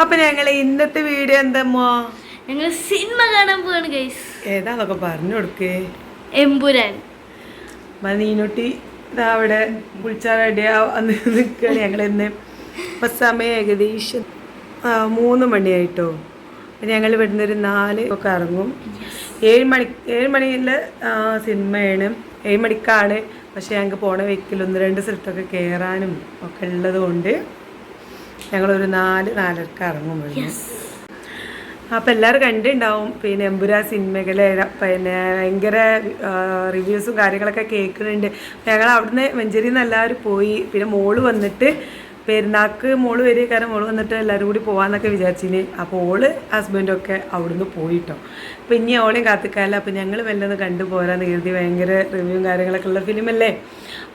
അപ്പൊ ഞങ്ങൾ ഇന്നത്തെ വീഡിയോ എന്തമ്മോ? ഞങ്ങൾ സിനിമ കാണാൻ പോവാണ് ഗൈസ് ഏതാന്നൊക്കെ പറഞ്ഞു കൊടുക്കേ. എമ്പുരാൻ. നീനുട്ടി ഇതാ അവിടെ അന്ന് നിൽക്കുകയാണ് ഞങ്ങൾ ഇന്ന് ഇപ്പം സമയം ഏകദേശം മൂന്ന് മണിയായിട്ടോ. ഞങ്ങൾ ഇവിടുന്ന് ഒരു നാല് ഒക്കെ ഇറങ്ങും. ഏഴ് മണി ഏഴ് മണിയിൽ സിനിമയാണ്. ഏഴ് മണിക്കാണ്. പക്ഷേ ഞങ്ങൾക്ക് പോണ വെക്കിൽ ഒന്ന് രണ്ട് സ്ഥലത്തൊക്കെ കയറാനും ഒക്കെ ഉള്ളത് കൊണ്ട്. ഞങ്ങളൊരു നാല് നാലരക്ക് ഇറങ്ങും അപ്പം എല്ലാവരും കണ്ടിട്ടുണ്ടാവും. പിന്നെ എമ്പുരാ സിനിമകളെ പിന്നെ ഭയങ്കര റിവ്യൂസും കാര്യങ്ങളൊക്കെ കേൾക്കുന്നുണ്ട്. ഞങ്ങൾ അവിടുന്ന് മഞ്ചേരിയിൽ നിന്ന് എല്ലാവരും പോയി. പിന്നെ മോൾ വന്നിട്ട് പെരുന്നാൾക്ക് മോൾ വരിക കാരണം മോൾ വന്നിട്ട് എല്ലാവരും കൂടി പോകാമെന്നൊക്കെ വിചാരിച്ചിന്. അപ്പോൾ ഓൾ ഹസ്ബൻഡൊക്കെ അവിടുന്ന് പോയിട്ടോ. അപ്പം ഇനി ഓളെയും കാത്തിക്കാല അപ്പം ഞങ്ങൾ വല്ലതും കണ്ടു പോരാന്ന് കരുതി ഭയങ്കര റിവ്യൂവും കാര്യങ്ങളൊക്കെ ഉള്ള ഫിലിമല്ലേ?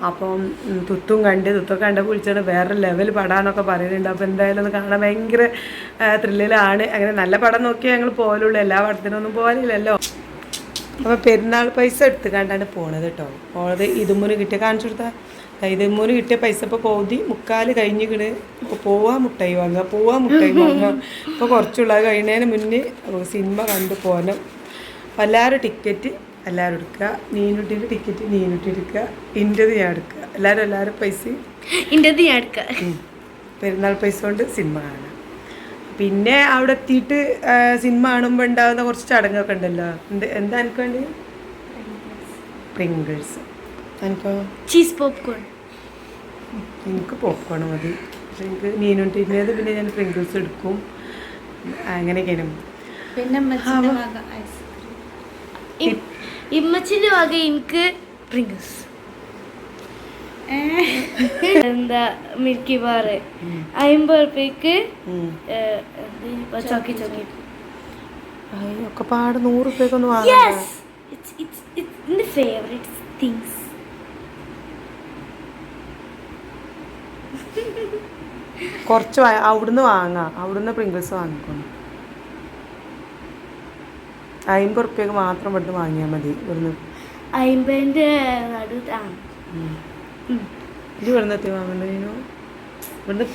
അപ്പം തുത്തും കണ്ട് തുത്തൊക്കെ കണ്ടപ്പോൾ വിളിച്ചാണ് വേറെ ലെവൽ പടാന്നൊക്കെ പറയുന്നുണ്ട്. അപ്പോൾ എന്തായാലും ഒന്ന് കാണാൻ ഭയങ്കര ത്രില്ലിലാണ് അങ്ങനെ നല്ല പടം നോക്കിയാൽ ഞങ്ങൾ പോലുള്ളൂ എല്ലാ പടത്തിനൊന്നും പോകാനില്ലല്ലോ അപ്പോൾ പെരുന്നാൾ പൈസ എടുത്ത് കണ്ടാണ് പോണത് കേട്ടോ. പോണത് ഇതുമുറി കിട്ടിയ കാണിച്ചു കൊടുത്താൽ ഇതുമൂന്ന് കിട്ടിയ പൈസ ഇപ്പോൾ പൗതി മുക്കാൽ കഴിഞ്ഞിക്കണ് ഇപ്പോൾ പോവാ മുട്ടായി വാങ്ങുക പോവാ മുട്ടായി വാങ്ങുക. ഇപ്പോൾ കുറച്ചുള്ള. കഴിയുന്നതിന് മുന്നേ സിനിമ കണ്ടു പോകണം അപ്പോൾ എല്ലാവരും ടിക്കറ്റ് എല്ലാവരും എടുക്കുക. നീനുട്ടിയുടെ ടിക്കറ്റ് നീനുട്ടി എടുക്കുക. ഇന്റെത് ഞാൻ എടുക്കുക. എല്ലാവരും എല്ലാവരും പൈസ. ഇന്റെത് ഞാൻ എടുക്കുക. പെരുന്നാൾ പൈസ കൊണ്ട് സിനിമ കാണാം. പിന്നെ അവിടെ എത്തിയിട്ട് സിനിമ കാണുമ്പോൾ ഉണ്ടാകുന്ന കുറച്ച് ചടങ്ങൊക്കെ ഉണ്ടല്ലോ. എന്ത് എന്താ എനിക്ക് വേണ്ടി പ്രിങ്കിൾസ് എനിക്കോ? ചീസ് പോപ്കോൺ എനിക്ക് പോപ്കോൺ മതി. എനിക്ക് മീനുണ്ടിന്റേത് പിന്നെ ഞാൻ പ്രിങ്കിൾസ് എടുക്കും. അങ്ങനെയൊക്കെയാണ്. പിന്നെ അമ്മച്ചിന്റെ വക എനിക്ക് പ്രിങ്കിൾസ് എന്താ മിൽക്കി ബാർ. അമ്പത് റുപ്യക്ക്. ചോക്കി ചോക്കി. ഒക്കെ പാട് നൂറ് റുപ്യക്കൊന്നും വാങ്ങാം ഫേവറേറ്റ് തിങ്സ് കുറച്ച് അവിടുന്ന് വാങ്ങാം. അവിടുന്ന് പ്രിങ്കിൾസ് വാങ്ങിക്കണം. അയിമ്പത് റുപ്യക്ക് മാത്രം ഇവിടുന്ന് വാങ്ങിയാൽ മതി. ഇവിടുന്ന്. അയിമ്പതിന്റെ. ഇത് ഇവിടുന്ന് എത്തി വാങ്ങണ്ടേനു ഇവിടുന്ന്.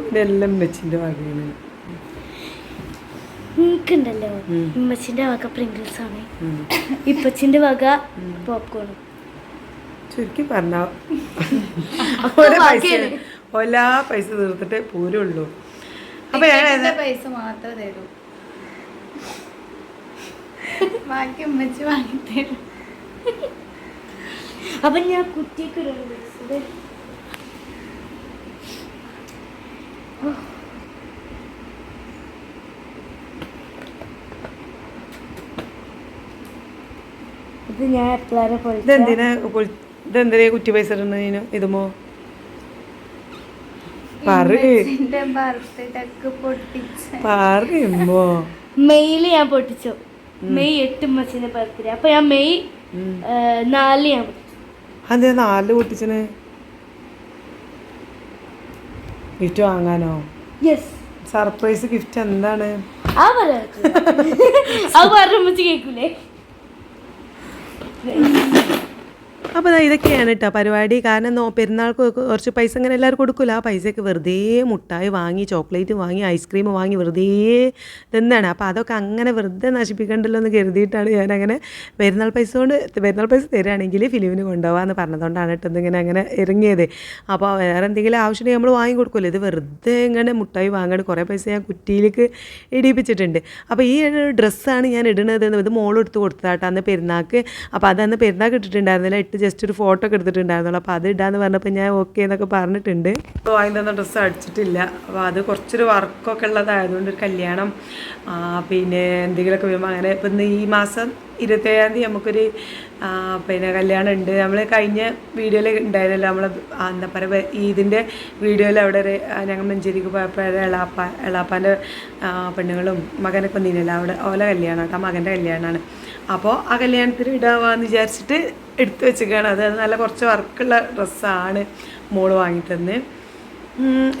ഇതെല്ലാം വെച്ചിന്റെ വകയാണ്. എനിക്കുണ്ടല്ലോ ഉം. ഇമ്മച്ചിന്റെ വക പോപ്കോൺ ചുരുക്കി പറഞ്ഞ ഓരോ പൈസ തീർത്തിട്ട് പൈസ തീർത്തിട്ടേ പോരുള്ളൂ. അപ്പൊ ഞാൻ പൈസ മാത്രമേ തരൂ. ബാക്കി ഉമ്മച്ച് വാങ്ങി തരും. അപ്പൊ ഞാൻ പൈസ. ഇത് ഞാൻ എപ്പോഴും ഇതെന്തിനാ ഇതെന്തിനാ കുറ്റി പൈസ ഇടുന്നതിന് ഇതുമോ? പറയുമ്പോ മെയ്യിൽ ഞാൻ പൊട്ടിച്ചു. മെയ് എട്ട് മച്ചിന്റെ ബർത്ത്ഡേ അപ്പൊ ഞാൻ മെയ് നാലിൽ ഞാൻ അതെ നാല് പൊട്ടിച്ചന് ഗിഫ്റ്റ് വാങ്ങാനോ? യെസ് സർപ്രൈസ് ഗിഫ്റ്റ് എന്താണ്? ആ അത് പറഞ്ഞു കേക്കൂലേ? കേൾക്കൂലേ അപ്പോൾ ഇതൊക്കെയാണ് കേട്ടോ പരിപാടി. കാരണം പെരുന്നാൾക്ക് കുറച്ച് പൈസ ഇങ്ങനെ എല്ലാവരും കൊടുക്കില്ല ആ പൈസയൊക്കെ വെറുതെ മുട്ടായി വാങ്ങി ചോക്ലേറ്റ് വാങ്ങി ഐസ്ക്രീം വാങ്ങി വെറുതെ തിന്നാണ്. അപ്പോൾ അതൊക്കെ അങ്ങനെ വെറുതെ നശിപ്പിക്കണ്ടല്ലോ എന്ന് കരുതിയിട്ടാണ് ഞാൻ അങ്ങനെ പെരുന്നാൾ പൈസ കൊണ്ട് പെരുന്നാൾ പൈസ തരികയാണെങ്കിൽ ഫിലിമിന് കൊണ്ടുപോകാമെന്ന് പറഞ്ഞതുകൊണ്ടാണ് കേട്ടോ ഇതിങ്ങനെ അങ്ങനെ ഇറങ്ങിയത്. അപ്പോൾ വേറെ എന്തെങ്കിലും ആവശ്യമുണ്ടെങ്കിൽ നമ്മൾ വാങ്ങി കൊടുക്കുമല്ലോ. ഇത് വെറുതെ ഇങ്ങനെ മുട്ടായി വാങ്ങാണ്ട് കുറേ പൈസ ഞാൻ കുറ്റിയിലേക്ക് ഇടിപ്പിച്ചിട്ടുണ്ട് അപ്പോൾ ഈ ഡ്രസ്സാണ് ഞാൻ ഇടുന്നത്. ഇത് മോളെടുത്ത് കൊടുത്തതാട്ടോ അന്ന് പെരുന്നാൾക്ക്. അപ്പോൾ അതന്ന് പെരുന്നാൾക്ക് ഇട്ടിട്ടുണ്ടായിരുന്നില്ല. ഇട്ട് ജസ്റ്റ് ഒരു ഫോട്ടോ ഒക്കെ എടുത്തിട്ടുണ്ടായിരുന്നുള്ളൂ. അപ്പോൾ അത് ഇടാന്ന് പറഞ്ഞപ്പോൾ ഞാൻ ഓക്കെ എന്നൊക്കെ പറഞ്ഞിട്ടുണ്ട്. അപ്പോൾ അതിന്റെ ഡ്രസ്സ് അടിച്ചിട്ടില്ല. അപ്പോൾ അത് കുറച്ചൊരു വർക്കൊക്കെ ഉള്ളതായതുകൊണ്ട് ഒരു കല്യാണം പിന്നെ എന്തെങ്കിലുമൊക്കെ വരുമ്പോൾ അങ്ങനെ ഇപ്പം ഈ മാസം ഇരുപത്തേഴാം തീയതി നമുക്കൊരു പിന്നെ കല്യാണം ഉണ്ട്. നമ്മൾ കഴിഞ്ഞ വീഡിയോയിൽ ഉണ്ടായിരുന്നല്ലോ നമ്മൾ എന്താ പറയുക ഇതിന്റെ വീഡിയോയിൽ അവിടെ ഒരു ഞങ്ങൾ മഞ്ചേരിക്ക് പോയപ്പോൾ എളാപ്പ എളാപ്പാന്റെ പെണ്ണുങ്ങളും മകനൊക്കെ വന്നില്ലല്ലോ അവിടെ ഓല കല്യാണം കേട്ടോ മകന്റെ കല്യാണമാണ് അപ്പോൾ ആ കല്യാണത്തിന് ഇടാവാന്ന് വിചാരിച്ചിട്ട് എടുത്തു വെച്ചിരിക്കുകയാണ്. അത് നല്ല കുറച്ച് വർക്കുള്ള ഡ്രസ്സാണ് മോൾ വാങ്ങിത്തന്ന്.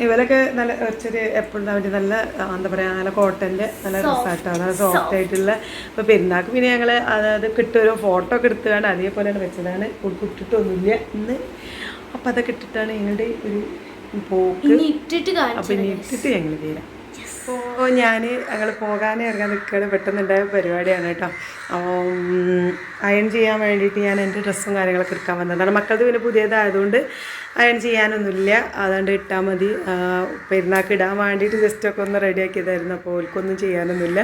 ഇവരൊക്കെ നല്ല കുറച്ചൊരു എപ്പോഴും അവർ നല്ല എന്താ പറയുക നല്ല കോട്ടന്റെ നല്ല ഡ്രസ്സായിട്ടാണ് നല്ല സോഫ്റ്റ് ആയിട്ടുള്ള. ഇപ്പോൾ പെരുന്നാൾക്ക് പിന്നെ ഞങ്ങൾ അതായത് കിട്ടൊരു ഒരു ഫോട്ടോ ഒക്കെ എടുത്തുകൊണ്ട് അതേപോലെയാണ് വെച്ചതാണ്. കുട്ടിട്ടൊന്നുമില്ല ഇന്ന്. അപ്പം അതൊക്കെ ഇട്ടിട്ടാണ് ഞങ്ങളുടെ ഒരു പോക്ക്. അപ്പം ഇട്ടിട്ട് ഞങ്ങൾ തീരാം അപ്പോൾ ഞാൻ ഞങ്ങൾ പോകാനേ ഇറങ്ങാൻ നിൽക്കുകയാണ് പെട്ടെന്നുണ്ടായ പരിപാടിയാണ് കേട്ടോ. അയൺ ചെയ്യാൻ വേണ്ടിയിട്ട് ഞാൻ എന്റെ ഡ്രസ്സും കാര്യങ്ങളൊക്കെ എടുക്കാൻ വന്നതാണ്. മക്കളത് പിന്നെ പുതിയതായതുകൊണ്ട് അയൺ ചെയ്യാനൊന്നുമില്ല. അതുകൊണ്ട് ഇട്ടാൽ മതി. പെരുന്നാൾക്ക് ഇടാൻ വേണ്ടിയിട്ട് ജസ്റ്റ് ഒക്കെ ഒന്ന് റെഡിയാക്കിയതായിരുന്നു അപ്പോൾ ഓൽക്കൊന്നും ചെയ്യാനൊന്നുമില്ല.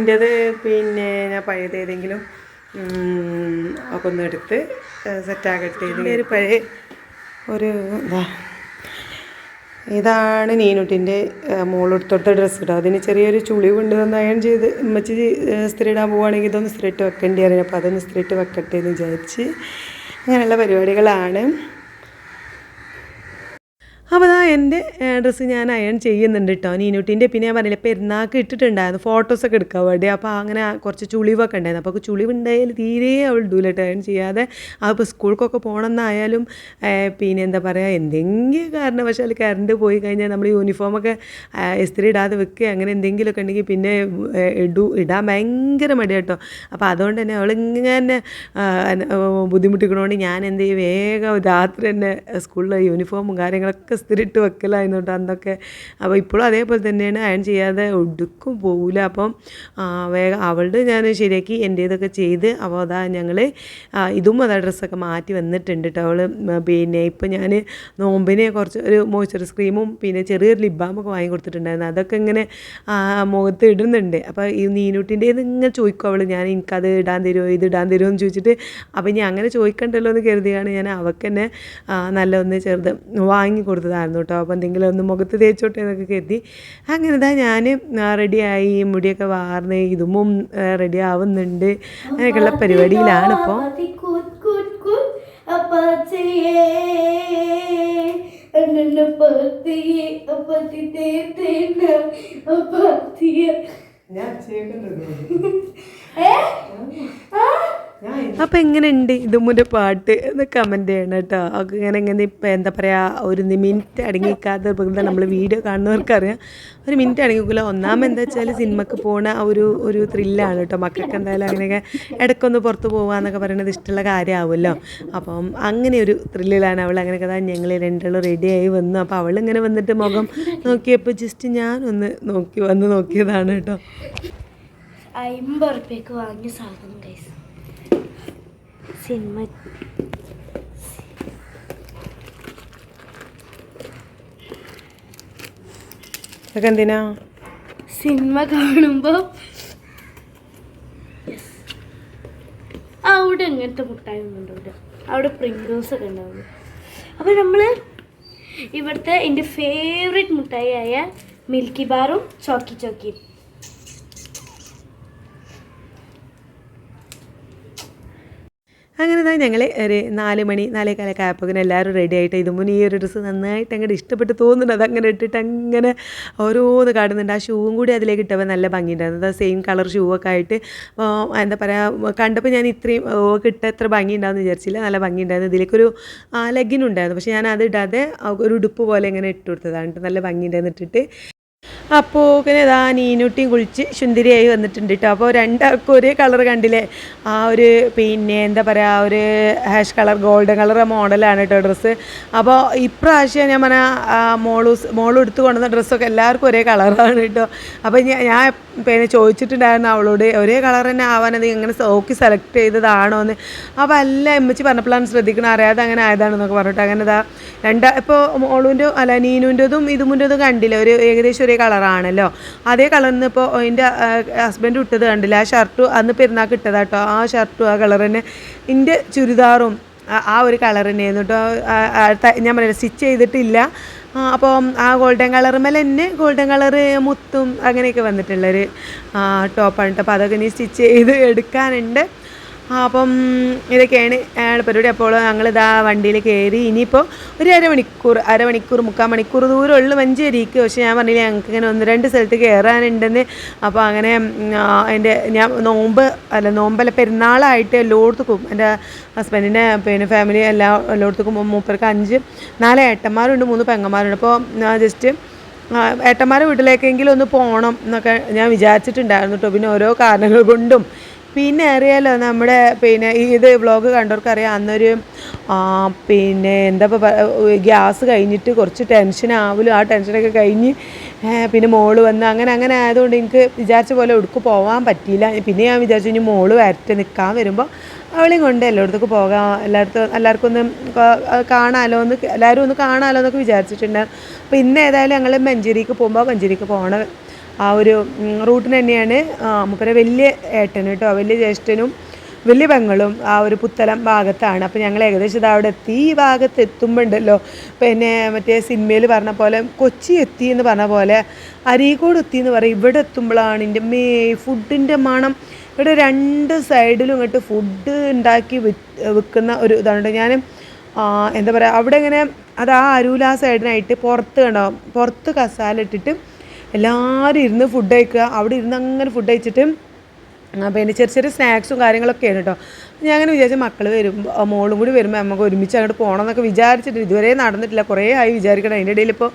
എന്റേത് പിന്നെ ഞാൻ പഴയത് ഏതെങ്കിലും ഒക്കെ ഒന്ന് എടുത്ത് സെറ്റാക്കട്ടെ ഒരു പഴയ ഒരു എന്താ ഇതാണ് നീനുട്ടിന്റെ മോളെടുത്തോട്ട് ഡ്രസ്സ് ഇടുക. അതിന് ചെറിയൊരു ചുളിവുണ്ട് വന്ന് അയൺ ചെയ്ത് ഉമ്മച്ചി സ്ത്രീ ഇടാൻ പോവുകയാണെങ്കിൽ ഇതൊന്ന് സ്ത്രീ ഇട്ട് വെക്കേണ്ടി അറിയാം അപ്പോൾ അതൊന്ന് സ്ത്രീ ഇട്ട് വെക്കട്ടെ എന്ന് വിചാരിച്ച് അങ്ങനെയുള്ള പരിപാടികളാണ്. അപ്പോൾ അതാ എന്റെ ഡ്രസ്സ് ഞാൻ അയൺ ചെയ്യുന്നുണ്ട് കേട്ടോ നീനൂട്ടിന്റെ പിന്നെ ഞാൻ പറഞ്ഞില്ല പെരുന്നാൾക്ക് ഇട്ടിട്ടുണ്ടായിരുന്നു. ഫോട്ടോസൊക്കെ എടുക്കാൻ വേണ്ടി. അപ്പോൾ അങ്ങനെ കുറച്ച് ചുളിവൊക്കെ ഉണ്ടായിരുന്നു. അപ്പോൾ ചുളിവുണ്ടായാൽ തീരെ അവൾ ഇടൂല കേട്ടോ അയൺ ചെയ്യാതെ. അപ്പോൾ സ്കൂൾക്കൊക്കെ പോകണമെന്നായാലും പിന്നെ എന്താ പറയുക എന്തെങ്കിലും കാരണവശാൽ കറണ്ട് പോയി കഴിഞ്ഞാൽ നമ്മൾ യൂണിഫോമൊക്കെ ഇസ്തിരി ഇടാതെ വെക്കുക അങ്ങനെ എന്തെങ്കിലുമൊക്കെ ഉണ്ടെങ്കിൽ പിന്നെ ഇടു ഇടൂ ഇടാൻ ഭയങ്കര മടി കേട്ടോ അപ്പോൾ അതുകൊണ്ട് തന്നെ അവളിങ്ങനെ ബുദ്ധിമുട്ടിക്കണോണ്ട് ഞാൻ എന്ത് ചെയ്യും വേഗം രാത്രി തന്നെ സ്കൂളിലെ യൂണിഫോമും കാര്യങ്ങളൊക്കെ സ്ഥിരിട്ട് വെക്കലായിരുന്നു കേട്ടോ അന്നൊക്കെ. അപ്പോൾ ഇപ്പോഴും അതേപോലെ തന്നെയാണ്. അയൺ ചെയ്യാതെ ഒടുക്കും പോകില്ല അപ്പം വേഗം അവളുടെ ഞാൻ ശരിയാക്കി എന്റേതൊക്കെ ചെയ്ത് അപ്പോൾ അതാ ഞങ്ങൾ ഇതും അതാ ഡ്രസ്സൊക്കെ മാറ്റി വന്നിട്ടുണ്ട് കേട്ടോ അവൾ പിന്നെ ഇപ്പം ഞാൻ നോമ്പിനെ കുറച്ച് ഒരു മോയ്സ്ചറൈസ് ക്രീമും പിന്നെ ചെറിയൊരു ലിബാമൊക്കെ ബാമൊക്കെ വാങ്ങി കൊടുത്തിട്ടുണ്ടായിരുന്നു. അതൊക്കെ ഇങ്ങനെ മുഖത്ത് ഇടുന്നുണ്ട്. അപ്പോൾ ഈ നീനൂട്ടിന്റെ ഇങ്ങനെ ചോദിക്കും അവൾ ഞാൻ എനിക്കത് ഇടാൻ തരുമോ ഇത് ഇടാൻ തരുമോ എന്ന് ചോദിച്ചിട്ട് അപ്പോൾ ഇനി അങ്ങനെ ചോദിക്കണ്ടല്ലോ എന്ന് കരുതിയാണ് ഞാൻ. അവൾക്ക് തന്നെ നല്ല ഒന്ന് ചെറുത് വാങ്ങി കൊടുത്തതായിരുന്നു കേട്ടോ. അപ്പോൾ എന്തെങ്കിലും ഒന്ന് മുഖത്ത് തേച്ചോട്ടെ എന്നൊക്കെ കരുതി. അങ്ങനെ ഇതാ ഞാൻ റെഡിയായി. മുടിയൊക്കെ വാർന്ന് ഇതുമും റെഡി ആവുന്നുണ്ട്. അങ്ങനെയൊക്കെയുള്ള പരിപാടിയിലാണ് ഇപ്പോൾ അപ്പം എങ്ങനെയുണ്ട് ഇതുമുന്റെ പാട്ട്? എന്ന് കമന്റ് ചെയ്യണം കേട്ടോ. അവർക്ക് ഇങ്ങനെ ഇങ്ങനെ ഇപ്പം എന്താ പറയുക ഒരു മിനിറ്റ് അടങ്ങിക്കാതെ നമ്മൾ വീഡിയോ കാണുന്നവർക്കറിയാം. ഒരു മിനിറ്റ് അടങ്ങിക്കില്ല ഒന്നാമത് എന്താ വെച്ചാൽ സിനിമക്ക് പോണ ഒരു ഒരു ത്രില്ലാണ് കേട്ടോ. മക്കൾക്ക് എന്തായാലും അങ്ങനെയൊക്കെ ഇടയ്ക്കൊന്ന് പുറത്ത് പോകാമെന്നൊക്കെ പറയുന്നത് ഇഷ്ടമുള്ള കാര്യമാവുമല്ലോ. അപ്പം അങ്ങനെ ഒരു ത്രില്ലിലാണ് അവൾ അങ്ങനെയൊക്കെ തന്നെ ഞങ്ങൾ രണ്ടാളും റെഡിയായി വന്നു. അപ്പോൾ അവൾ ഇങ്ങനെ വന്നിട്ട് മുഖം നോക്കിയപ്പോൾ ജസ്റ്റ് ഞാനൊന്ന് നോക്കി വന്ന് നോക്കിയതാണ് കേട്ടോ. അമ്പത് റുപ്യക്ക് വാങ്ങിയ സാധനം കൈസ് സിനിമ. അതൊക്കെ എന്തിനാ? സിനിമ കാണുമ്പോൾ അവിടെ അങ്ങനത്തെ മുട്ടായി ഒന്നും ഉണ്ടാവില്ല അവിടെ പ്രിങ്കിൾസ് ഒക്കെ ഉണ്ടാവുള്ളൂ അപ്പോൾ നമ്മൾ ഇവിടുത്തെ എന്റെ ഫേവറേറ്റ് മുട്ടായി ആയ മിൽക്കി ബാറും ചോക്കി ചോക്കിയും അങ്ങനെ ഞങ്ങൾ ഒരു നാല് മണി നാലേകാലൊക്കെ ആയപ്പോൾ എല്ലാവരും റെഡി ആയിട്ട് ഇതുമുൻ ഈ ഒരു ഡ്രസ്സ് നന്നായിട്ട് അങ്ങോട്ട് ഇഷ്ടപ്പെട്ട് തോന്നുന്നുണ്ട്. അതങ്ങനെ ഇട്ടിട്ട് അങ്ങനെ ഓരോന്ന് കാണുന്നുണ്ട് ആ ഷൂവും കൂടി അതിലേക്ക് ഇട്ടപ്പോൾ നല്ല ഭംഗിയുണ്ടായിരുന്നു. അത് സെയിം കളർ ഷൂ ഒക്കെ ആയിട്ട് എന്താ പറയുക കണ്ടപ്പോൾ ഞാൻ ഇത്രയും ഓക്കെ ഇട്ട എത്ര ഭംഗി ഉണ്ടാവുമെന്ന് വിചാരിച്ചില്ല. നല്ല ഭംഗി ഉണ്ടായിരുന്നു ഇതിലേക്കൊരു ലെഗിൻ ഉണ്ടായിരുന്നു. പക്ഷേ ഞാൻ അത് ഇടാതെ ഒരു ഉടുപ്പ് പോലെ ഇങ്ങനെ ഇട്ട് കൊടുത്തതാണ് നല്ല ഭംഗി ഉണ്ടായിരുന്നു ഇട്ടിട്ട്. അപ്പോൾ പിന്നെ ഇതാ നീനൂട്ടിയും കുളിച്ച് ശുന്തിരിയായി വന്നിട്ടുണ്ട് കേട്ടോ അപ്പോൾ രണ്ടാൾക്കും ഒരേ കളർ കണ്ടില്ലേ? ആ ഒരു പിന്നെ എന്താ പറയുക ഒരു ഹാഷ് കളർ ഗോൾഡൻ കളർ മോഡലാണ് കേട്ടോ ഡ്രസ്സ്. അപ്പോൾ ഇപ്രാവശ്യം ഞാൻ പറഞ്ഞ മോളു മോളും കൊണ്ടു കൊണ്ടുവന്ന ഡ്രസ്സൊക്കെ എല്ലാവർക്കും ഒരേ കളറാണ് കേട്ടോ അപ്പോൾ ഞാൻ പിന്നെ ചോദിച്ചിട്ടുണ്ടായിരുന്നു അവളോട് ഒരേ കളർ തന്നെ ആവാനത് ഇങ്ങനെ നോക്കി സെലക്ട് ചെയ്തതാണോ എന്ന് അപ്പോൾ അല്ല എമ്മച്ചി പറഞ്ഞപ്പോഴാണ് ശ്രദ്ധിക്കണം അറിയാതെ അങ്ങനെ ആയതാണെന്നൊക്കെ പറഞ്ഞിട്ട്. അങ്ങനെ ഇതാ രണ്ടാ ഇപ്പോൾ മോളുവിന്റെ അല്ല നീനുന്റെതും ഇതുമുന്റെതും കണ്ടില്ല? ഒരു ഏകദേശം ഒരേ കളറാണല്ലോ. അതേ കളറിന് ഇപ്പോൾ എന്റെ ഹസ്ബൻഡ് ഇട്ടത് കണ്ടില്ല? ആ ഷർട്ട് അന്ന് പെരുന്നാൾക്ക് ഇട്ടതാട്ടോ ആ ഷർട്ടും ആ കളർ തന്നെ എന്റെ ചുരിദാറും ആ- ഒരു കളർ തന്നെയായിരുന്നു കേട്ടോ ഞാൻ പറയാം സ്റ്റിച്ച് ചെയ്തിട്ടില്ല. അപ്പോൾ ആ ഗോൾഡൻ കളറുമേൽ തന്നെ ഗോൾഡൻ കളർ മുത്തും അങ്ങനെയൊക്കെ വന്നിട്ടുള്ളൊരു ടോപ്പാണ് കേട്ടോ അപ്പോൾ അതൊക്കെ ഇനി സ്റ്റിച്ച് ചെയ്ത് എടുക്കാനുണ്ട്. അപ്പം ഇതൊക്കെയാണ് പരിപാടി. അപ്പോൾ ഞങ്ങളിതാ വണ്ടിയിൽ കയറി ഇനിയിപ്പോൾ ഒരു അരമണിക്കൂർ അരമണിക്കൂർ മുക്കാൽ മണിക്കൂർ ദൂരം ഉള്ളു മഞ്ചേരിക്ക് പക്ഷേ ഞാൻ പറഞ്ഞില്ല ഞങ്ങൾക്ക് ഇങ്ങനെ ഒന്ന് രണ്ട് സ്ഥലത്ത് കയറാനുണ്ടെന്ന് അപ്പോൾ അങ്ങനെ എന്റെ ഞാൻ നോമ്പ് അല്ല നോമ്പല്ല പെരുന്നാളായിട്ട് എല്ലായിടത്തേക്കും എന്റെ ഹസ്ബൻഡിന്റെ പിന്നെ ഫാമിലി എല്ലാ എല്ലായിടത്തേക്കും മൂപ്പർക്ക് അഞ്ച് നാല് ഏട്ടന്മാരുണ്ട് മൂന്ന് പെങ്ങന്മാരുണ്ട്. അപ്പോൾ ജസ്റ്റ് ഏട്ടന്മാരുടെ വീട്ടിലേക്കെങ്കിലും ഒന്ന് പോകണം എന്നൊക്കെ ഞാൻ വിചാരിച്ചിട്ടുണ്ടായിരുന്നു കേട്ടോ പിന്നെ ഓരോ കാരണങ്ങൾ കൊണ്ടും പിന്നെ അറിയാലോ നമ്മുടെ പിന്നെ ഇത് വ്ളോഗ് കണ്ടവർക്കറിയാം അന്നൊരു പിന്നെ എന്താ ഗ്യാസ് കഴിഞ്ഞിട്ട് കുറച്ച് ടെൻഷൻ ആവലും ആ ടെൻഷനൊക്കെ കഴിഞ്ഞ് പിന്നെ മോൾ വന്ന് അങ്ങനെ അങ്ങനെ ആയതുകൊണ്ട് എനിക്ക് വിചാരിച്ച പോലെ ഒടുക്ക് പോകാൻ പറ്റിയില്ല. പിന്നെ ഞാൻ വിചാരിച്ചു ഇനി മോൾ വരട്ടെ നിൽക്കാൻ വരുമ്പോൾ അവളെയും കൊണ്ട് എല്ലായിടത്തേക്ക് പോകാം. എല്ലായിടത്തും എല്ലാവർക്കും ഒന്ന് കാണാമല്ലോ എന്ന് എല്ലാവരും ഒന്ന് കാണാമല്ലോ എന്നൊക്കെ വിചാരിച്ചിട്ടുണ്ട് അപ്പോൾ ഇന്ന് ഏതായാലും ഞങ്ങൾ മഞ്ചേരിക്ക് പോകുമ്പോൾ മഞ്ചേരിക്ക് പോകണ ആ ഒരു റൂട്ടിന് തന്നെയാണ് മൂപ്പരെ വലിയ ഏട്ടൻ കേട്ടോ വലിയ ജ്യേഷ്ഠനും വലിയ പെങ്ങളും ആ ഒരു പുത്തലം ഭാഗത്താണ്. അപ്പോൾ ഞങ്ങൾ ഏകദേശം അവിടെ എത്തി. ഈ ഭാഗത്ത് എത്തുമ്പോൾ ഉണ്ടല്ലോ പിന്നെ മറ്റേ സിനിമയിൽ പറഞ്ഞ പോലെ കൊച്ചി എത്തി എന്ന് പറഞ്ഞ പോലെ അരീക്കോട് എത്തി എന്ന് പറയും. ഇവിടെ എത്തുമ്പോഴാണ് എന്റെ മേ ഫുഡിന്റെ മണം. ഇവിടെ രണ്ട് സൈഡിലും ഇങ്ങോട്ട് ഫുഡ് ഉണ്ടാക്കി വിൽക്കുന്ന ഒരു ഇതാണ് ഞാൻ എന്താ പറയുക അവിടെ ഇങ്ങനെ അത് ആ അരൂല സൈഡിനായിട്ട് പുറത്ത് കണ്ടോ പുറത്ത് കസാല ഇട്ടിട്ട് എല്ലാവരും ഇരുന്ന് ഫുഡ് കഴിക്കുക. അവിടെ ഇരുന്ന് അങ്ങനെ ഫുഡ് കഴിച്ചിട്ട് പിന്നെ ചെറിയ ചെറിയ സ്നാക്സും കാര്യങ്ങളൊക്കെയാണ് കേട്ടോ ഞാൻ അങ്ങനെ വിചാരിച്ചു മക്കൾ വരും മോളും കൂടി വരുമ്പോൾ നമുക്ക് ഒരുമിച്ച് അങ്ങോട്ട് പോകണം എന്നൊക്കെ വിചാരിച്ചിട്ട് ഇതുവരെ നടന്നിട്ടില്ല. കുറേ ആയി വിചാരിക്കണം. അതിന്റെ ഇടയിൽ ഇപ്പോൾ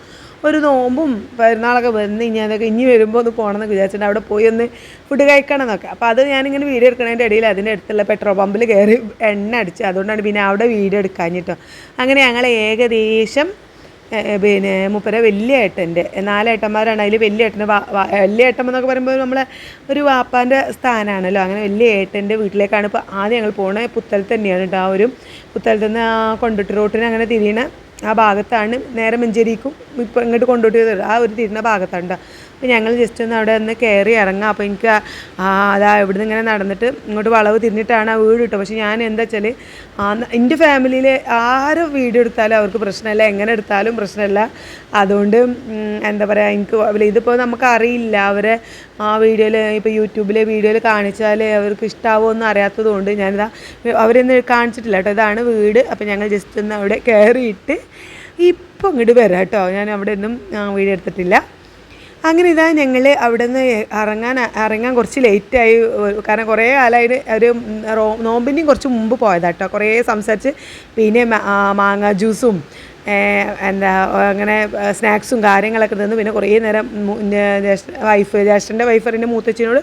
ഒരു നോമ്പും പെരുന്നാളൊക്കെ വന്ന് ഇനി അതൊക്കെ ഇനി വരുമ്പോൾ ഒന്ന് പോകണം എന്നൊക്കെ വിചാരിച്ചിട്ട് അവിടെ പോയി ഒന്ന് ഫുഡ് കഴിക്കണം എന്നൊക്കെ. അപ്പോൾ അത് ഞാനിങ്ങനെ വീഡിയോ എടുക്കണതിന്റെ ഇടയിൽ അതിന്റെ അടുത്തുള്ള പെട്രോൾ പമ്പിൽ കയറി എണ്ണ അടിച്ച് അതുകൊണ്ടാണ് പിന്നെ അവിടെ വീഡിയോ എടുക്കാഞ്ഞിട്ടോ. അങ്ങനെ ഞങ്ങൾ ഏകദേശം പിന്നെ മുപ്പര വലിയ ഏട്ടന്റെ. നാലേട്ടന്മാരാണ് അതിൽ വലിയ ഏട്ടന്റെ വലിയ ഏട്ടൻ എന്നൊക്കെ പറയുമ്പോൾ നമ്മളെ ഒരു വാപ്പാന്റെ സ്ഥാനമാണല്ലോ അങ്ങനെ വലിയ ഏട്ടന്റെ വീട്ടിലേക്കാണ് ഇപ്പോൾ ആദ്യം ഞങ്ങൾ പോകുന്നത് പുത്തലത്ത് തന്നെയാണ് കേട്ടോ ആ ഒരു പുത്തലത്ത് നിന്ന് ആ കൊണ്ടിട്ട് റോട്ടിന് അങ്ങനെ തിരിയണ ആ ഭാഗത്താണ് നേരെ മഞ്ചേരിക്കും ഇപ്പോൾ ഇങ്ങോട്ട് കൊണ്ടുപോയി ആ ഒരു തിരിഞ്ഞ ഭാഗത്താണ് ട്ടോ. അപ്പോൾ ഞങ്ങൾ ജസ്റ്റ് ഒന്ന് അവിടെ ഒന്ന് കയറി ഇറങ്ങാം. അപ്പോൾ എനിക്ക് അതാ ഇവിടുന്ന് ഇങ്ങനെ നടന്നിട്ട് ഇങ്ങോട്ട് വളവ് തിരിഞ്ഞിട്ടാണ് ആ വീട് കിട്ടുക. പക്ഷേ ഞാൻ എന്താ വെച്ചാൽ എന്റെ ഫാമിലിയിൽ ആരും വീഡിയോ എടുത്താലും അവർക്ക് പ്രശ്നമല്ല. എങ്ങനെ എടുത്താലും പ്രശ്നമല്ല. അതുകൊണ്ട് എന്താ പറയുക എനിക്ക് ഇതിപ്പോൾ നമുക്ക് അറിയില്ല. അവരെ ആ വീഡിയോയിൽ ഇപ്പോൾ യൂട്യൂബിലെ വീഡിയോയിൽ കാണിച്ചാൽ അവർക്ക് ഇഷ്ടാവുമെന്ന് അറിയാത്തത് കൊണ്ട് ഞാനിതാ അവരൊന്നും കാണിച്ചിട്ടില്ല കേട്ടോ. ഇതാണ് വീട്. അപ്പോൾ ഞങ്ങൾ ജസ്റ്റ് ഒന്ന് അവിടെ കയറിയിട്ട് ഇപ്പോൾ ഇങ്ങോട്ട് വരാം കേട്ടോ. ഞാൻ അവിടെ ഒന്നും വീഡിയോ എടുത്തിട്ടില്ല. അങ്ങനെ ഇതാ ഞങ്ങൾ അവിടെ നിന്ന് ഇറങ്ങാൻ ഇറങ്ങാൻ കുറച്ച് ലേറ്റായി കാരണം കുറേ കാലമായിട്ട് ഒരു നോമ്പിന്റെയും കുറച്ച് മുമ്പ് പോയതാട്ടോ. കുറേ സംസാരിച്ച് പിന്നെ മാങ്ങ ജ്യൂസും എന്താ അങ്ങനെ സ്നാക്സും കാര്യങ്ങളൊക്കെ തന്നു പിന്നെ കുറേ നേരം വൈഫ് ജ്യേഷ്ഠന്റെ വൈഫ് എന്റെ മൂത്തച്ഛനോട്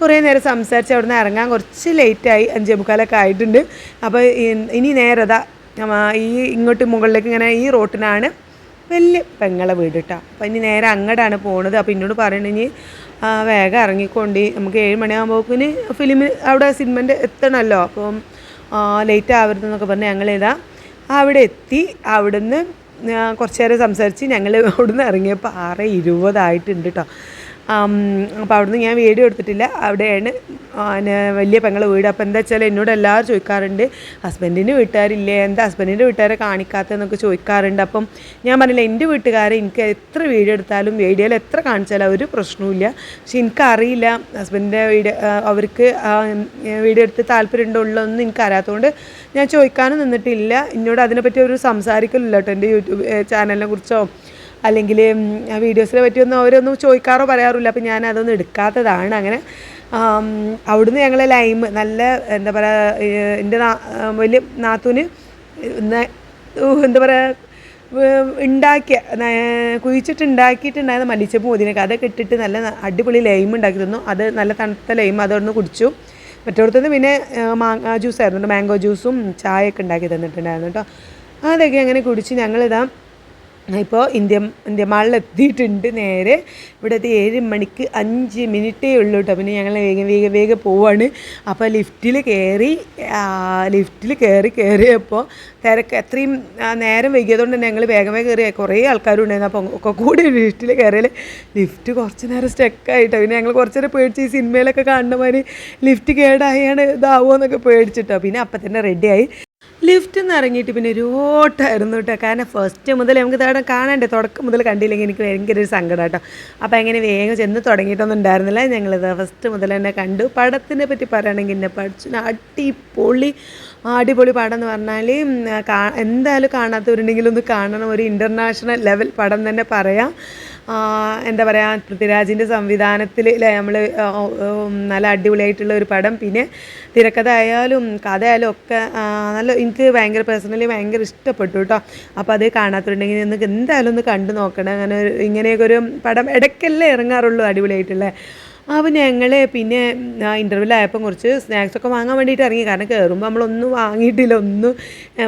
കുറേ നേരം സംസാരിച്ച് അവിടെ നിന്ന് ഇറങ്ങാൻ കുറച്ച് ലേറ്റായി അഞ്ചേ മുക്കാലൊക്കെ ആയിട്ടുണ്ട്. അപ്പോൾ ഇനി നേരതാ ഈ ഇങ്ങോട്ട് മുകളിലേക്ക് ഇങ്ങനെ ഈ റോട്ടിനാണ് വലിയ പെങ്ങളെ വീട് കേട്ടോ അപ്പം ഇനി നേരെ അങ്ങോട്ടാണ് പോണത്. അപ്പം എന്നോട് പറയണെങ്കിൽ വേഗം ഇറങ്ങിക്കൊണ്ട്. നമുക്ക് ഏഴ് മണിയാകുമ്പോക്കിന് ഫിലിം അവിടെ സിനിമന്റെ എത്തണമല്ലോ അപ്പം ലേറ്റ് ആവരുത് എന്നൊക്കെ പറഞ്ഞ് ഞങ്ങൾ ഏതാ അവിടെ എത്തി. അവിടുന്ന് കുറച്ച് നേരം സംസാരിച്ച് ഞങ്ങൾ അവിടുന്ന് ഇറങ്ങിയപ്പോൾ ആറ് ഇരുപതായിട്ടുണ്ട് കേട്ടോ അപ്പോൾ അവിടുന്ന് ഞാൻ വീഡിയോ എടുത്തിട്ടില്ല. അവിടെയാണ് വലിയ പെങ്ങളെ വീട്. അപ്പോൾ എന്താ വെച്ചാൽ എന്നോട് എല്ലാവരും ചോദിക്കാറുണ്ട് ഹസ്ബൻഡിന്റെ വീട്ടുകാരില്ലേ? എന്താ ഹസ്ബൻഡിന്റെ വീട്ടുകാരെ കാണിക്കാത്തതെന്നൊക്കെ ചോദിക്കാറുണ്ട്. അപ്പം ഞാൻ പറഞ്ഞില്ല എന്റെ വീട്ടുകാരെ എനിക്ക് എത്ര വീഡിയോ എടുത്താലും വീഡിയോയിൽ എത്ര കാണിച്ചാലും ഒരു പ്രശ്നവുമില്ല. പക്ഷെ എനിക്കറിയില്ല ഹസ്ബൻഡിന്റെ വീഡിയോ അവർക്ക് വീഡിയോ എടുത്ത് താല്പര്യമുണ്ടോ ഉള്ളതൊന്നും എനിക്കറിയാത്തതുകൊണ്ട് ഞാൻ ചോദിക്കാനും നിന്നിട്ടില്ല. എന്നോട് അതിനെപ്പറ്റി ഒരു സംസാരിക്കലില്ല കേട്ടോ എന്റെ യൂട്യൂബ് ചാനലിനെ കുറിച്ചോ അല്ലെങ്കിൽ വീഡിയോസിനെ പറ്റിയൊന്നും അവരൊന്നും ചോദിക്കാറോ പറയാറില്ല. അപ്പോൾ ഞാൻ അതൊന്നും എടുക്കാത്തതാണ്. അങ്ങനെ അവിടുന്ന് ഞങ്ങൾ ലൈം നല്ല എന്താ പറയുക എന്റെ വലിയ നാത്തൂന് എന്താ പറയുക ഉണ്ടാക്കിയ കുഴിച്ചിട്ടുണ്ടാക്കിയിട്ടുണ്ടായിരുന്ന മല്ലിച്ചപ്പ് മോദിനൊക്കെ അതൊക്കെ ഇട്ടിട്ട് നല്ല അടിപൊളി ലൈം ഉണ്ടാക്കി തന്നു. അത് നല്ല തണുത്ത ലൈം അതൊന്ന് കുടിച്ചു. മറ്റോടത്തുനിന്ന് പിന്നെ മാങ്ങ ജ്യൂസ് ആയിരുന്നു മാംഗോ ജ്യൂസും ചായയൊക്കെ ഉണ്ടാക്കി തന്നിട്ടുണ്ടായിരുന്നു കേട്ടോ. അതൊക്കെ അങ്ങനെ കുടിച്ച് ഞങ്ങളിതാ ഇപ്പോൾ ഇന്ത്യ ഇന്ത്യ മാളിലെത്തിയിട്ടുണ്ട് നേരെ. ഇവിടെ എത്തി ഏഴ് മണിക്ക് അഞ്ച് മിനിറ്റേ ഉള്ളൂ കേട്ടോ. പിന്നെ ഞങ്ങൾ വേഗം വേഗം വേഗം പോവാണ്. അപ്പോൾ ലിഫ്റ്റിൽ കയറി ലിഫ്റ്റിൽ കയറി കയറിയപ്പോൾ തിരക്ക് എത്രയും നേരം വൈകിയതുകൊണ്ട് തന്നെ ഞങ്ങൾ വേഗം വേഗം കയറി. കുറേ ആൾക്കാരുണ്ടായിരുന്നു. അപ്പോൾ ഒക്കെ കൂടി ലിഫ്റ്റിൽ കയറിയാൽ ലിഫ്റ്റ് കുറച്ച് നേരം സ്റ്റക്കായിട്ടോ. പിന്നെ ഞങ്ങൾ കുറച്ച് നേരം പേടിച്ച് ഈ സിനിമയിലൊക്കെ കാണുന്ന മാതിരി ലിഫ്റ്റ് കേടായാണ് ഇതാവുമോ എന്നൊക്കെ പേടിച്ചിട്ടോ. പിന്നെ അപ്പം തന്നെ റെഡിയായി ലിഫ്റ്റിൽ നിന്ന് ഇറങ്ങിയിട്ട് പിന്നെ ഒരു കേട്ടോ. കാരണം ഫസ്റ്റ് മുതൽ നമുക്ക് തേടം കാണണ്ടേ? തുടക്കം മുതൽ കണ്ടില്ലെങ്കിൽ എനിക്ക് ഭയങ്കര ഒരു സങ്കടം കേട്ടോ. അപ്പോൾ അങ്ങനെ വേഗം ചെന്ന് തുടങ്ങിയിട്ടൊന്നും ഉണ്ടായിരുന്നില്ല. ഞങ്ങളിത് ഫസ്റ്റ് മുതൽ തന്നെ കണ്ടു. പടത്തിനെ പറ്റി പറയുകയാണെങ്കിൽ എന്നെ പഠിച്ചു. അടിപൊളി അടിപൊളി പടം എന്ന് പറഞ്ഞാൽ എന്തായാലും കാണാത്തവരുണ്ടെങ്കിൽ ഒന്ന് കാണണം. ഒരു ഇന്റർനാഷണൽ ലെവൽ പടം തന്നെ പറയാം. എന്താ പറയുക പൃഥ്വിരാജിന്റെ സംവിധാനത്തിൽ അല്ലേ നമ്മൾ നല്ല അടിപൊളിയായിട്ടുള്ള ഒരു പടം. പിന്നെ തിരക്കഥ ആയാലും കഥ ആയാലും ഒക്കെ നല്ല എനിക്ക് ഭയങ്കര പേഴ്സണലി ഭയങ്കര ഇഷ്ടപ്പെട്ടു കേട്ടോ അപ്പോൾ അത് കാണാത്തുണ്ടെങ്കിൽ നിങ്ങൾക്ക് എന്തായാലും ഒന്ന് കണ്ടു നോക്കണം. അങ്ങനെ ഇങ്ങനെയൊക്കെ ഒരു പടം ഇടയ്ക്കല്ലേ ഇറങ്ങാറുള്ളൂ അടിപൊളിയായിട്ടുള്ള അപ്പോൾ ഞങ്ങൾ പിന്നെ ഇന്റർവ്യൂവിൽ ആയപ്പം കുറച്ച് സ്നാക്സൊക്കെ വാങ്ങാൻ വേണ്ടിയിട്ട് ഇറങ്ങി. കാരണം കയറുമ്പോൾ നമ്മളൊന്നും വാങ്ങിയിട്ടില്ല. ഒന്നും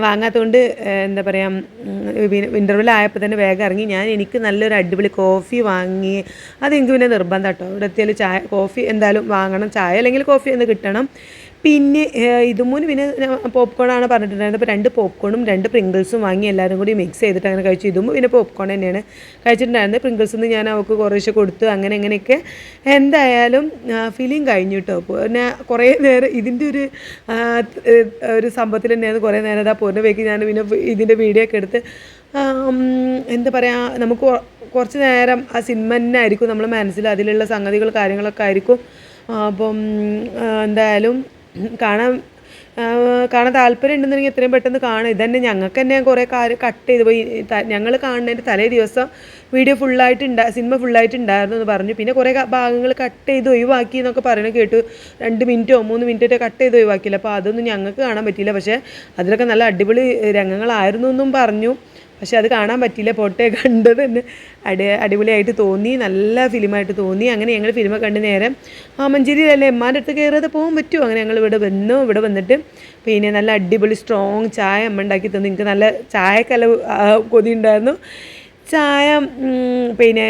വാങ്ങാത്തതുകൊണ്ട് എന്താ പറയുക ഇന്റർവ്യൂവിൽ ആയപ്പോൾ തന്നെ വേഗം ഇറങ്ങി. ഞാൻ എനിക്ക് നല്ലൊരു അടിപൊളി കോഫി വാങ്ങി. അതെനിക്ക് പിന്നെ നിർബന്ധം കേട്ടോ ഇവിടെ എത്തിയാൽ ചായ കോഫി എന്തായാലും വാങ്ങണം. ചായ അല്ലെങ്കിൽ കോഫി എന്ന് കിട്ടണം. പിന്നെ ഇതുമൂന്ന് പിന്നെ പോപ്കോണാണ് പറഞ്ഞിട്ടുണ്ടായിരുന്നത്. അപ്പോൾ രണ്ട് പോപ്കോണും രണ്ട് പ്രിങ്കിൾസും വാങ്ങി എല്ലാവരും കൂടി മിക്സ് ചെയ്തിട്ട് അങ്ങനെ കഴിച്ചു. ഇതും പിന്നെ പോപ്കോൺ തന്നെയാണ് കഴിച്ചിട്ടുണ്ടായിരുന്നത്. പ്രിങ്കിൾസ് നിന്ന് ഞാൻ അവൾക്ക് കുറേശ്ശെ കൊടുത്തു. അങ്ങനെ അങ്ങനെയൊക്കെ എന്തായാലും ഫീലിംഗ് കഴിഞ്ഞു കേട്ടോ പിന്നെ കുറേ നേരം ഇതിന്റെ ഒരു ഒരു സംഭവത്തിൽ തന്നെയാണ് കുറേ നേരം അതാ പോകുന്ന വേക്ക് ഞാൻ പിന്നെ ഇതിന്റെ വീഡിയോ ഒക്കെ എടുത്ത് എന്താ പറയുക നമുക്ക് കുറച്ച് നേരം ആ സിനിമ തന്നെ ആയിരിക്കും. നമ്മളെ മനസ്സിൽ അതിലുള്ള സംഗതികൾ കാര്യങ്ങളൊക്കെ ആയിരിക്കും. അപ്പം എന്തായാലും കാണാൻ കാണാൻ താല്പര്യം ഉണ്ടെന്നുണ്ടെങ്കിൽ എത്രയും പെട്ടെന്ന് കാണാം. ഇതന്നെ ഞങ്ങൾക്ക് തന്നെ കുറേ കാര്യം കട്ട് ചെയ്ത് പോയി. ഞങ്ങൾ കാണുന്നതിന്റെ തലേ ദിവസം വീഡിയോ ഫുള്ളായിട്ട് ഉണ്ടാ സിനിമ ഫുള്ളായിട്ട് ഉണ്ടായിരുന്നു എന്ന് പറഞ്ഞു. പിന്നെ കുറേ ഭാഗങ്ങൾ കട്ട് ചെയ്ത് ഒഴിവാക്കി എന്നൊക്കെ പറയുന്നത് കേട്ടു. രണ്ട് മിനിറ്റോ മൂന്ന് മിനിറ്റോ കട്ട് ചെയ്ത് ഒഴിവാക്കിയില്ല. അപ്പോൾ അതൊന്നും ഞങ്ങൾക്ക് കാണാൻ പറ്റിയില്ല. പക്ഷേ അതിലൊക്കെ നല്ല അടിപൊളി രംഗങ്ങളായിരുന്നു എന്നും പറഞ്ഞു. പക്ഷെ അത് കാണാൻ പറ്റിയില്ല. പോട്ടെ കണ്ടത് തന്നെ അടി അടിപൊളിയായിട്ട് തോന്നി. നല്ല ഫിലിമായിട്ട് തോന്നി. അങ്ങനെ ഞങ്ങൾ ഫിലിമ കണ്ട് നേരം ആ മഞ്ചേരിയിലല്ലേ എമ്മാന്റെ അടുത്ത് കയറാതെ പോകാൻ പറ്റുമോ? അങ്ങനെ ഞങ്ങൾ ഇവിടെ വന്നു. ഇവിടെ വന്നിട്ട് പിന്നെ നല്ല അടിപൊളി സ്ട്രോങ് ചായ അമ്മ ഉണ്ടാക്കി തന്നു. എനിക്ക് നല്ല ചായക്കല കൊതി ഉണ്ടായിരുന്നു. ചായ പിന്നെ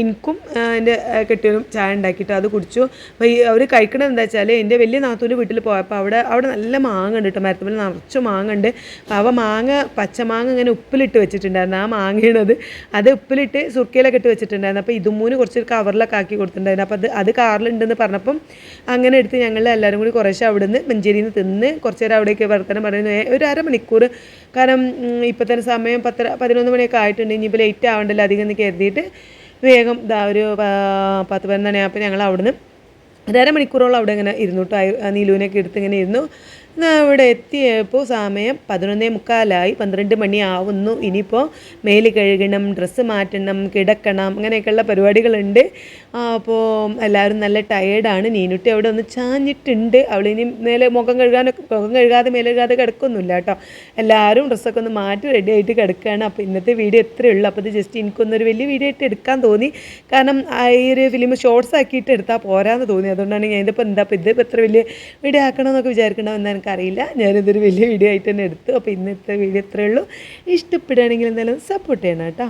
എനിക്കും എന്റെ കെട്ടിയനും ചായ ഉണ്ടാക്കിയിട്ട് അത് കുടിച്ചു. അപ്പോൾ ഈ അവർ കഴിക്കണത് എന്താ വെച്ചാൽ എന്റെ വലിയ നാത്തൂര് വീട്ടിൽ പോയപ്പോൾ അവിടെ അവിടെ നല്ല മാങ്ങ ഉണ്ട് കേട്ടോ മരത്തിൽ നിറച്ച് മാങ്ങ ഉണ്ട്. അപ്പോൾ അവ മാങ്ങ പച്ചമാങ്ങ ഇങ്ങനെ ഉപ്പിലിട്ട് വെച്ചിട്ടുണ്ടായിരുന്നു ആ മാങ്ങയാണത്. അത് ഉപ്പിലിട്ട് സുർക്കയിലൊക്കെ ഇട്ട് വെച്ചിട്ടുണ്ടായിരുന്നു. അപ്പോൾ ഇതുമൂന്ന് കുറച്ച് കവറിലൊക്കെ ആക്കി കൊടുത്തിട്ടുണ്ടായിരുന്നു. അപ്പോൾ അത് അത് കാറിലുണ്ടെന്ന് പറഞ്ഞപ്പം അങ്ങനെ എടുത്ത് ഞങ്ങൾ എല്ലാവരും കൂടി കുറേശ്ശെ അവിടെ നിന്ന് മഞ്ചേരിയിൽ നിന്ന് തിന്ന് കുറച്ച് നേരം അവിടേക്ക് വർത്തനം പറയുന്നു. ഒരു അരമണിക്കൂർ കാരണം ഇപ്പോൾ തന്നെ സമയം പത്തര പതിനൊന്ന് മണിയൊക്കെ ആയിട്ടുണ്ട്. ഇനിയിപ്പോൾ ലേറ്റ് ആവണ്ടല്ലോ അധികം എന്ന് കരുതിയിട്ട് വേഗം ഇതാ ഒരു പത്ത് പതിനൊന്ന് മണിയായപ്പോൾ ഞങ്ങൾ അവിടുന്ന് ഒരു അരമണിക്കൂറോളം അവിടെ ഇങ്ങനെ ഇരുന്നു കേട്ടോ നീലുവിനൊക്കെ എടുത്ത് ഇങ്ങനെ ഇരുന്നു. അവിടെ എത്തിയപ്പോൾ സമയം പതിനൊന്നേ മുക്കാലായി പന്ത്രണ്ട് മണിയാവുന്നു ഇനിയിപ്പോൾ മേൽ കഴുകണം ഡ്രസ്സ് മാറ്റണം കിടക്കണം അങ്ങനെയൊക്കെയുള്ള പരിപാടികളുണ്ട്. അപ്പോൾ എല്ലാവരും നല്ല ടയേർഡാണ്. നീനുട്ടി അവിടെ ഒന്ന് ചാഞ്ഞിട്ടുണ്ട്. അവളിനി മേലെ മുഖം കഴുകാനൊക്കെ മുഖം കഴുകാതെ മേലെ കഴുകാതെ കിടക്കൊന്നുമില്ല കേട്ടോ. എല്ലാവരും ഡ്രസ്സൊക്കെ ഒന്ന് മാറ്റി റെഡി ആയിട്ട് കിടക്കുകയാണ് അപ്പോൾ ഇന്നത്തെ വീഡിയോ എത്രയേ ഉള്ളൂ. അപ്പോൾ ഇത് ജസ്റ്റ് എനിക്കൊന്നൊരു വലിയ വീഡിയോ ആയിട്ട് എടുക്കാൻ തോന്നി. കാരണം ആ ഒരു ഫിലിം ഷോർട്സ് ആക്കിയിട്ട് എടുത്താൽ പോരാന്ന് തോന്നി. അതുകൊണ്ടാണ് ഞാൻ ഇതിപ്പോൾ എന്താ ഇപ്പോൾ ഇതിപ്പോൾ എത്ര വലിയ വീഡിയോ ആക്കണമെന്നൊക്കെ വിചാരിക്കണമെന്ന് എനിക്കറിയില്ല ഞാനിതൊരു വലിയ വീഡിയോ ആയിട്ട് തന്നെ എടുത്തു. അപ്പോൾ ഇന്നത്തെ വീഡിയോ എത്രയേ ഉള്ളൂ. ഇഷ്ടപ്പെടുകയാണെങ്കിൽ എന്തായാലും സപ്പോർട്ട് ചെയ്യണം കേട്ടോ.